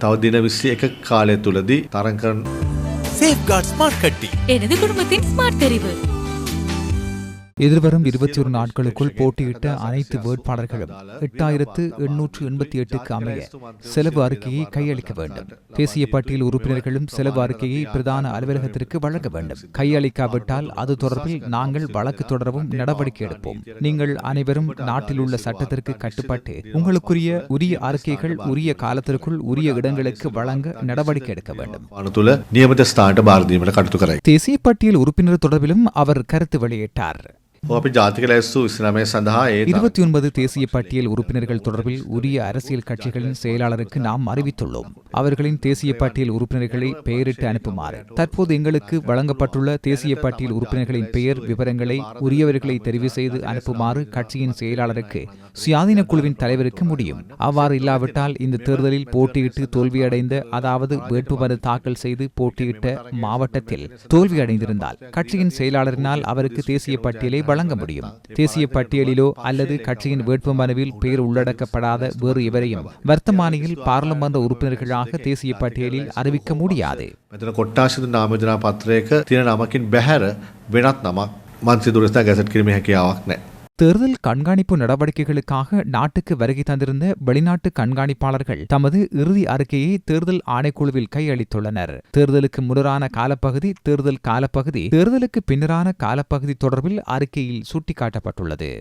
තව දින විස්සි එක කාලය තුළදී තරංකරන சேஃப்கார்ட் ஸ்மார்ட் கட்டி எனது குடும்பத்தின் ஸ்மார்ட் தெரிவு எதிர்வரும் இருபத்தி ஒரு நாட்களுக்குள் போட்டியிட்ட அனைத்து வேட்பாளர்களும் எட்டாயிரத்து எண்ணூற்று எண்பத்தி எட்டுக்கு அமைய செலவு அறிக்கையை கையளிக்க வேண்டும். தேசிய பட்டியல் உறுப்பினர்களும் செலவு அறிக்கையை பிரதான அலுவலகத்திற்கு வழங்க வேண்டும். கையளிக்காவிட்டால் அது தொடர்பில் நாங்கள் வழக்கு தொடரவும் நடவடிக்கை எடுப்போம். நீங்கள் அனைவரும் நாட்டில் உள்ள சட்டத்திற்கு கட்டுப்பட்டு உங்களுக்குரிய உரிய அறிக்கைகள் உரிய காலத்திற்குள் உரிய இடங்களுக்கு வழங்க நடவடிக்கை எடுக்க வேண்டும். தேசிய பட்டியல் உறுப்பினர் தொடர்பிலும் அவர் கருத்து வெளியிட்டார். இருபத்தி ஒன்பது தேசிய பட்டியல் உறுப்பினர்கள் தொடர்பில் உரிய அரசியல் கட்சிகளின் செயலாளருக்கு நாம் அறிவித்துள்ளோம் அவர்களின் தேசிய பட்டியல் உறுப்பினர்களை பெயரிட்டு அனுப்புமாறு தற்போது எங்களுக்கு வழங்கப்பட்டுள்ள தேசிய பட்டியல் உறுப்பினர்களின் பெயர் விவரங்களை உரியவர்களை தெரிவு செய்து அனுப்புமாறு கட்சியின் செயலாளருக்கு சுயாதீன குழுவின் தலைவருக்கு முடியும் அவ்வாறு இல்லாவிட்டால் இந்த தேர்தலில் போட்டியிட்டு தோல்வியடைந்த அதாவது வேட்புமனு தாக்கல் செய்து போட்டியிட்ட மாவட்டத்தில் தோல்வியடைந்திருந்தால் கட்சியின் செயலாளரினால் அவருக்கு தேசிய பட்டியலை வழங்க முடியும். தேசிய பட்டியலிலோ அல்லது கட்சியின் வேட்பு மனுவில் பெயர் உள்ளடக்கப்படாத வேறு எவரையும் வர்த்தமானியில் பாராளுமன்ற உறுப்பினர்களாக தேசிய பட்டியலில் அறிவிக்க முடியாது. நாமக்கின் பெஹர் வினாத் நமக் மன்சிதுரிஸ்தா கெசட் கிருமி ஹக்கியாவாக் தேர்தல் கண்காணிப்பு நடவடிக்கைகளுக்காக நாட்டுக்கு வருகை தந்திருந்த வெளிநாட்டு கண்காணிப்பாளர்கள் தமது இறுதி அறிக்கையை தேர்தல் ஆணைக்குழுவில் கையளித்துள்ளனர். தேர்தலுக்கு முன்னரான காலப்பகுதி தேர்தல் காலப்பகுதி தேர்தலுக்கு பின்னரான காலப்பகுதி தொடர்பில் அறிக்கையில் சுட்டிக்காட்டப்பட்டுள்ளது.